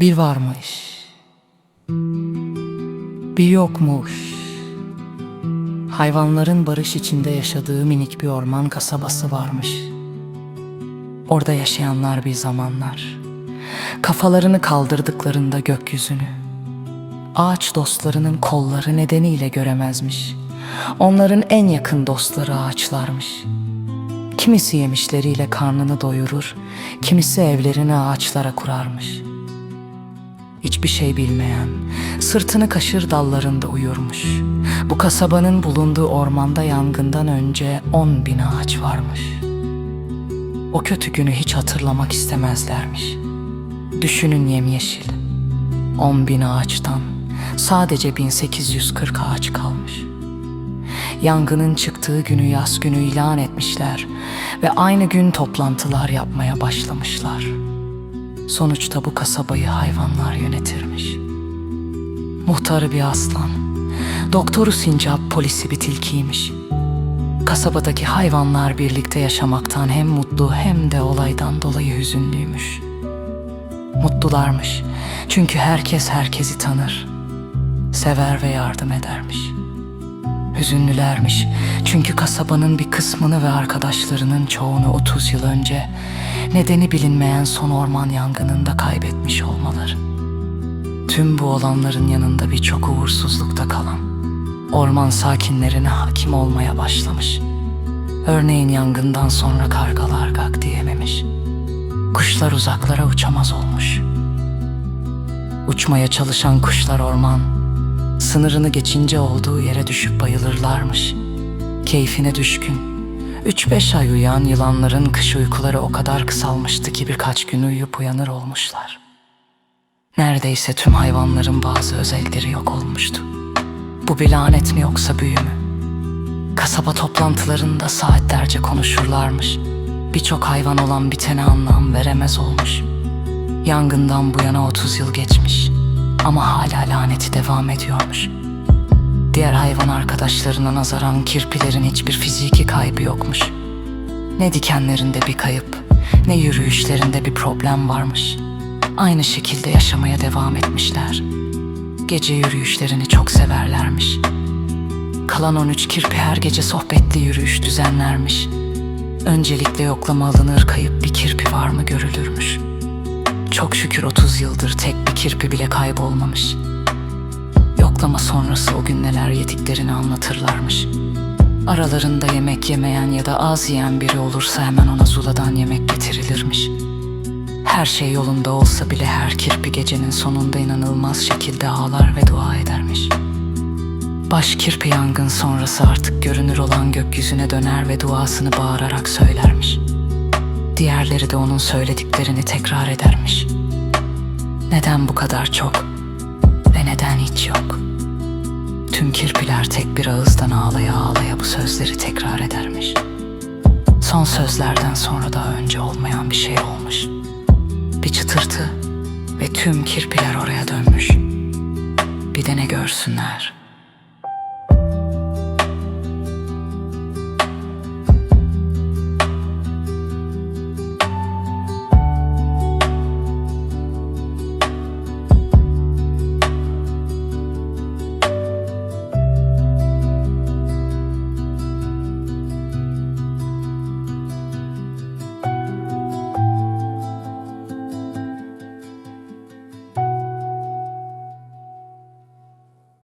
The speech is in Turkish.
Bir varmış. Bir yokmuş. Hayvanların barış içinde yaşadığı minik bir orman kasabası varmış. Orada yaşayanlar bir zamanlar. Kafalarını kaldırdıklarında gökyüzünü. Ağaç dostlarının kolları nedeniyle göremezmiş. Onların en yakın dostları ağaçlarmış. Kimisi yemişleriyle karnını doyurur, kimisi evlerini ağaçlara kurarmış. Hiçbir şey bilmeyen, sırtını kaşır dallarında uyurmuş. Bu kasabanın bulunduğu ormanda yangından önce on bin ağaç varmış. O kötü günü hiç hatırlamak istemezlermiş. Düşünün yemyeşil. On bin ağaçtan sadece 1840 ağaç kalmış. Yangının çıktığı günü yaz günü ilan etmişler ve aynı gün toplantılar yapmaya başlamışlar. Sonuçta bu kasabayı hayvanlar yönetirmiş. Muhtarı bir aslan, doktoru sincap, polisi bir tilkiymiş. Kasabadaki hayvanlar birlikte yaşamaktan hem mutlu hem de olaydan dolayı hüzünlüymüş. Mutlularmış çünkü herkes herkesi tanır, sever ve yardım edermiş. Hüzünlülermiş çünkü kasabanın bir kısmını ve arkadaşlarının çoğunu 30 yıl önce nedeni bilinmeyen son orman yangınında kaybetmiş olmaları. Tüm bu olanların yanında birçok uğursuzlukta kalan orman sakinlerine hakim olmaya başlamış. Örneğin yangından sonra kargalar gak diyememiş. Kuşlar uzaklara uçamaz olmuş. Uçmaya çalışan kuşlar orman, sınırını geçince olduğu yere düşüp bayılırlarmış. Keyfine düşkün, üç beş ay uyuyan yılanların kış uykuları o kadar kısalmıştı ki birkaç gün uyuyup uyanır olmuşlar. Neredeyse tüm hayvanların bazı özellikleri yok olmuştu. Bu bir lanet mi yoksa büyü mü? Kasaba toplantılarında saatlerce konuşurlarmış. Birçok hayvan olan bitene anlam veremez olmuş. Yangından bu yana 30 yıl geçmiş ama hala laneti devam ediyormuş. Diğer hayvan arkadaşlarına nazaran kirpilerin hiçbir fiziki kaybı yokmuş. Ne dikenlerinde bir kayıp, ne yürüyüşlerinde bir problem varmış. Aynı şekilde yaşamaya devam etmişler. Gece yürüyüşlerini çok severlermiş. Kalan 13 kirpi her gece sohbetli yürüyüş düzenlermiş. Öncelikle yoklama alınır kayıp bir kirpi var mı görülürmüş. Çok şükür 30 yıldır tek bir kirpi bile kaybolmamış. Yoklama sonrası o gün neler yediklerini anlatırlarmış. Aralarında yemek yemeyen ya da az yiyen biri olursa hemen ona zuladan yemek getirilirmiş. Her şey yolunda olsa bile her kirpi gecenin sonunda inanılmaz şekilde ağlar ve dua edermiş. Baş kirpi yangın sonrası artık görünür olan gökyüzüne döner ve duasını bağırarak söylermiş. Diğerleri de onun söylediklerini tekrar edermiş. Neden bu kadar çok ve neden hiç yok? Tüm kirpiler tek bir ağızdan ağlaya ağlaya bu sözleri tekrar edermiş. Son sözlerden sonra daha önce olmayan bir şey olmuş. Bir çıtırtı ve tüm kirpiler oraya dönmüş. Bir de ne görsünler.